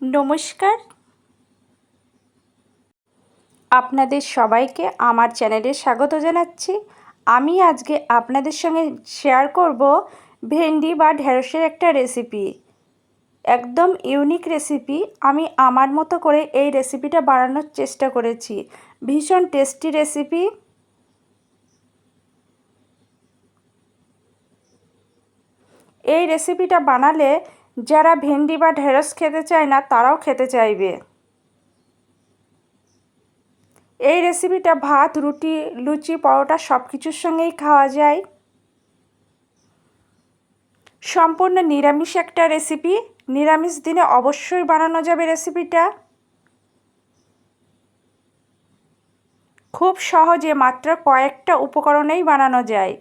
নমস্কার। আপনাদের সবাইকে আমার চ্যানেলে স্বাগত জানাচ্ছি। আমি আজকে আপনাদের সঙ্গে শেয়ার করব ভেন্ডি বা ঢেঁড়সের একটা রেসিপি একদম ইউনিক রেসিপি আমি আমার মতো করে এই রেসিপিটা বানানোর চেষ্টা করেছি। ভীষণ টেস্টি রেসিপি এই রেসিপিটা বানালে যারা ভেন্ডি বা ঢেঁড়স খেতে চায় না, তারাও খেতে চাইবে। এই রেসিপিটা ভাত, রুটি, লুচি, পরোটা সব কিছুর সঙ্গেই খাওয়া যায়। সম্পূর্ণ নিরামিষ একটা রেসিপি। নিরামিষ দিনে অবশ্যই বানানো যাবে রেসিপিটা। খুব সহজে মাত্র কয়েকটা উপকরণেই বানানো যায়।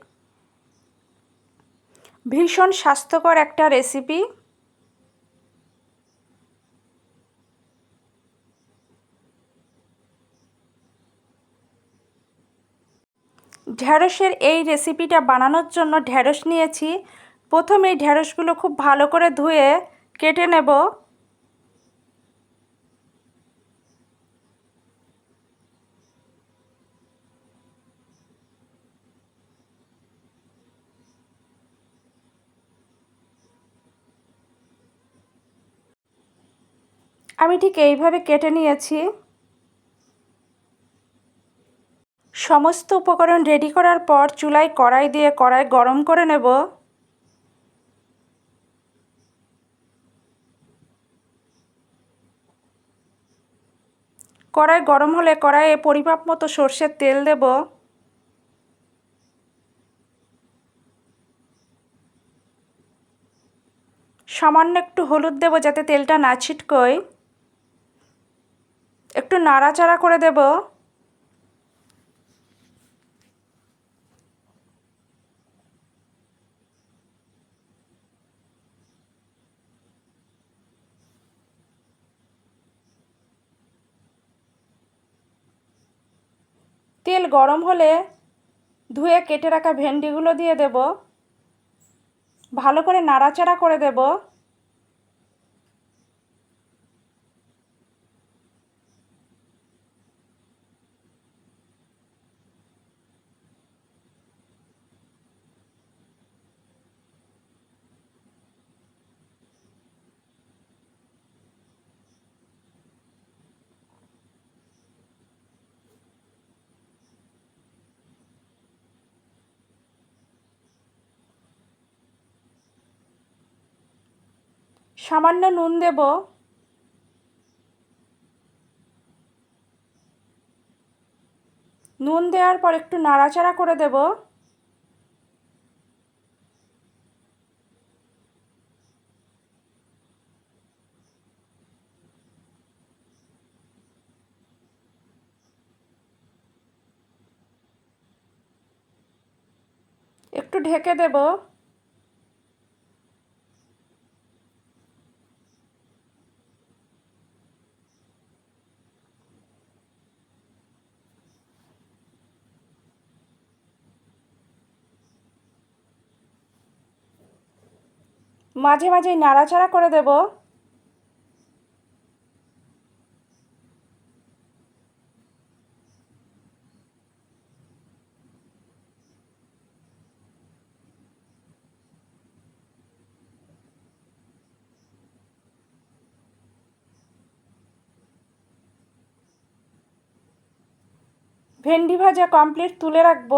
ভীষণ স্বাস্থ্যকর একটা রেসিপি। ঢ্যাঁড়সের এই রেসিপিটা বানানোর জন্য ঢ্যাঁড়স নিয়েছি। প্রথমে ঢ্যাঁড়সগুলো খুব ভালো করে ধুয়ে কেটে নেব। আমি ঠিক এইভাবে কেটে নিয়েছি। সমস্ত উপকরণ রেডি করার পর চুলায় কড়াই দিয়ে কড়াই গরম করে নেব। কড়াই গরম হলে কড়াইয়ে পরিমাপ মতো সর্ষের তেল দেব। সামান্য একটু হলুদ দেব যাতে তেলটা না ছিটকোয়। একটু নাড়াচাড়া করে দেবো। তেল গরম হলে ধুয়ে কেটে রাখা ভেন্ডিগুলো দিয়ে দেব। ভালো করে নাড়াচাড়া করে দেব। সামান্য নুন দেব। নুন দেওয়ার পর একটু নাড়াচাড়া করে দেব। একটু ঢেকে দেবো। মাঝে মাঝে নাড়াচাড়া করে দেব। ভেন্ডি ভাজা কমপ্লিট তুলে রাখব।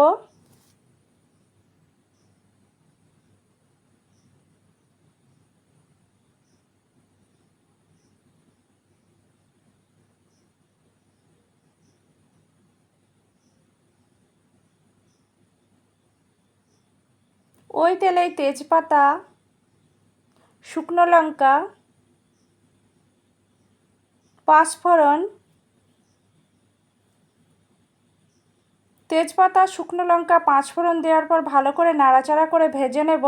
ওই তেলেই তেজপাতা, শুকনো লঙ্কা, পাঁচফোড়ন, তেজপাতা, শুকনো লঙ্কা, পাঁচফোড়ন দেওয়ার পর ভালো করে নাড়াচাড়া করে ভেজে নেব।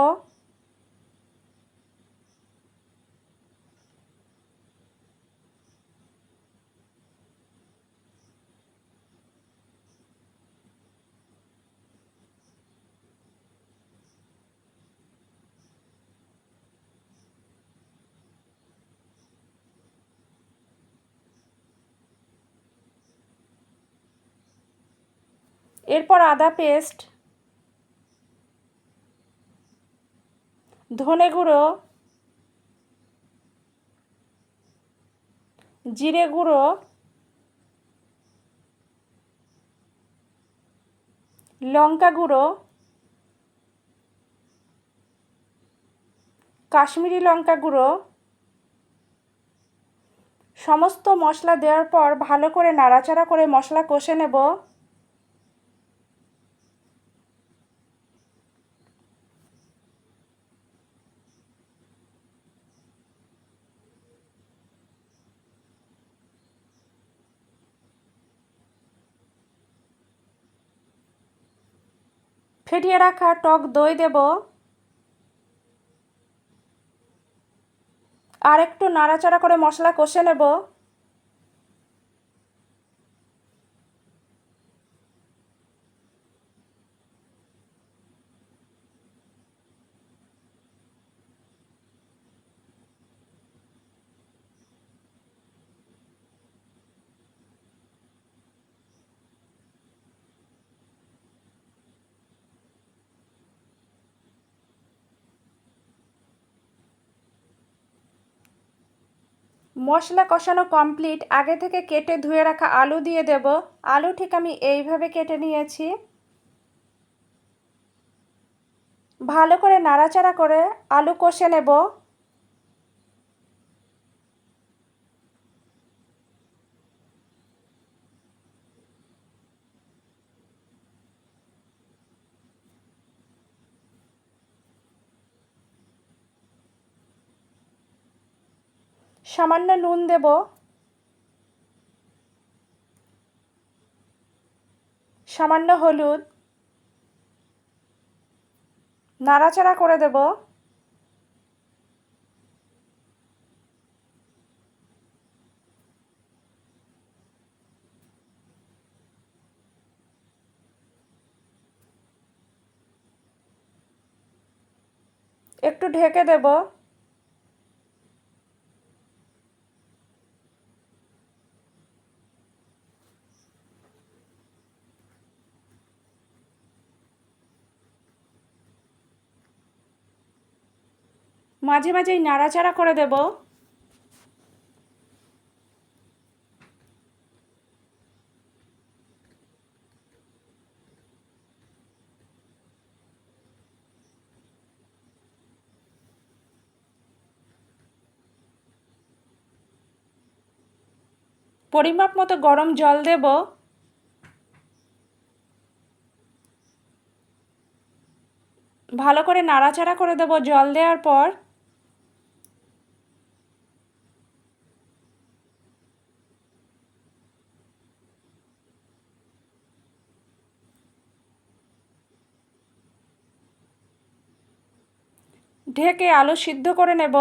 এরপর আদা পেস্ট, ধনে গুঁড়ো, জিরে গুঁড়ো, লঙ্কা গুঁড়ো, কাশ্মীরি লঙ্কা গুঁড়ো, সমস্ত মশলা দেওয়ার পর ভালো করে নাড়াচাড়া করে মশলা কষে নেব। ফেটিয়ে রাখা টক দই দেব। আর একটু নাড়াচাড়া করে মশলা কষে নেব। মশলা কষানো কমপ্লিট আগে থেকে কেটে ধুয়ে রাখা আলু দিয়ে দেব। আলু ঠিক আমি এইভাবে কেটে নিয়েছি। ভালো করে নাড়াচাড়া করে আলু কষে নেব। সামান্য নুন দেব। সামান্য হলুদ। নাড়াচাড়া করে দেব। একটু ঢেকে দেব। মাঝে মাঝেই নাড়াচাড়া করে দেব। পরিমাপ মতো গরম জল দেব। ভালো করে নাড়াচাড়া করে দেব জল দেওয়ার পর। ঢেকে আলু সিদ্ধ করে নেব।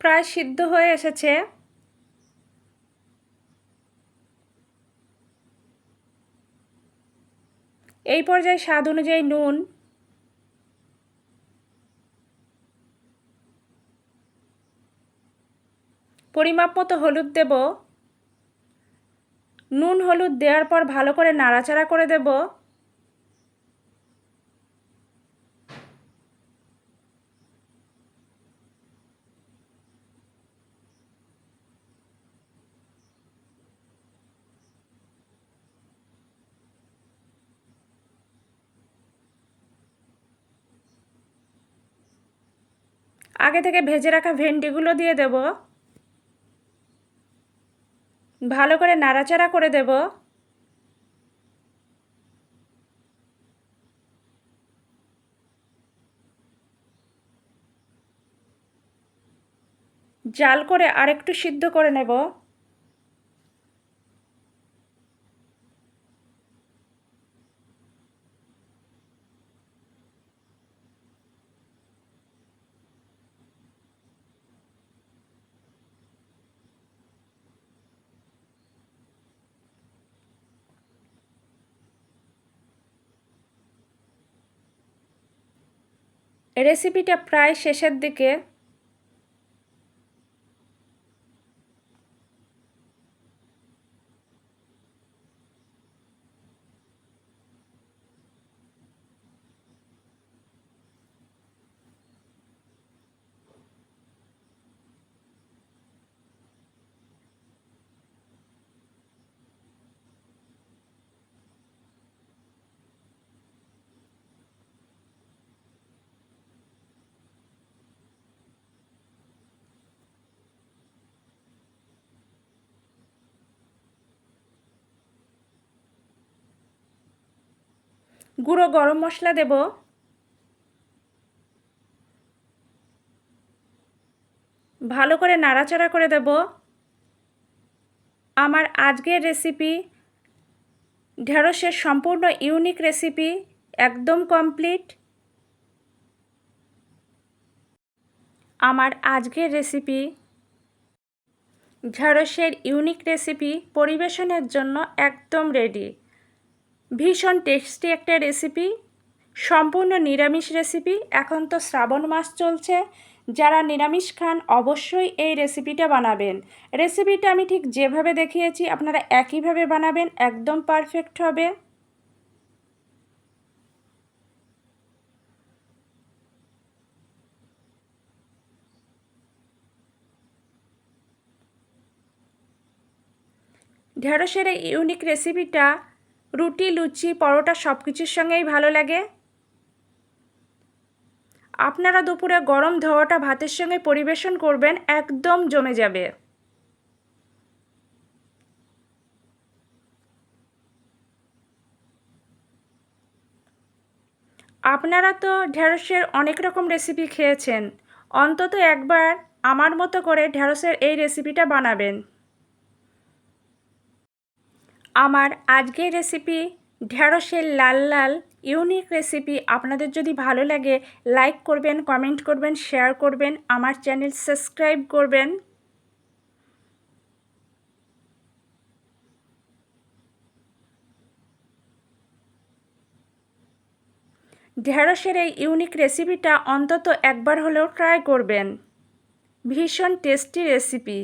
প্রায় সিদ্ধ হয়ে এসেছে। এই পর্যায়ে স্বাদ অনুযায়ী নুন, পরিমাপ মতো হলুদ দেব। নুন হলুদ দেওয়ার পর ভালো করে নাড়াচাড়া করে দেব। আগে থেকে ভেজে রাখা ভেন্ডিগুলো দিয়ে দেব। ভালো করে নাড়াচাড়া করে দেব। জাল করে আরেকটু সিদ্ধ করে নেব। রেসিপিটা প্রায় শেষের দিকে গুঁড়ো গরম মশলা দেব। ভালো করে নাড়াচাড়া করে দেব। আমার আজকের রেসিপি ঢেঁড়সের সম্পূর্ণ ইউনিক রেসিপি একদম কমপ্লিট আমার আজকের রেসিপি ঢেঁড়সের ইউনিক রেসিপি পরিবেশনের জন্য একদম রেডি ভীষণ টেস্টি একটা রেসিপি সম্পূর্ণ নিরামিষ রেসিপি এখন তো শ্রাবণ মাস চলছে, যারা নিরামিষ খান অবশ্যই এই রেসিপিটা বানাবেন। রেসিপিটা আমি ঠিক যেভাবে দেখিয়েছি, আপনারা একইভাবে বানাবেন, একদম পারফেক্ট হবে। ঢেঁড়সের এই ইউনিক রেসিপিটা রুটি, লুচি, পরোটা সব কিছুর সঙ্গেই ভালো লাগে। আপনারা দুপুরে গরম ধোয়াটা ভাতের সঙ্গে পরিবেশন করবেন, একদম জমে যাবে। আপনারা তো ঢেঁড়সের অনেক রকম রেসিপি খেয়েছেন। অন্তত একবার আমার মতো করে ঢেঁড়সের এই রেসিপিটা বানাবেন। আমার আজকের রেসিপি ঢেঁড়সের লাল লাল ইউনিক রেসিপি আপনাদের যদি ভালো লাগে লাইক করবেন কমেন্ট করবেন শেয়ার করবেন, আমার চ্যানেল সাবস্ক্রাইব করবেন। ঢেঁড়সের এই ইউনিক রেসিপিটা অন্তত একবার হলেও ট্রাই করবেন। ভীষণ টেস্টি রেসিপি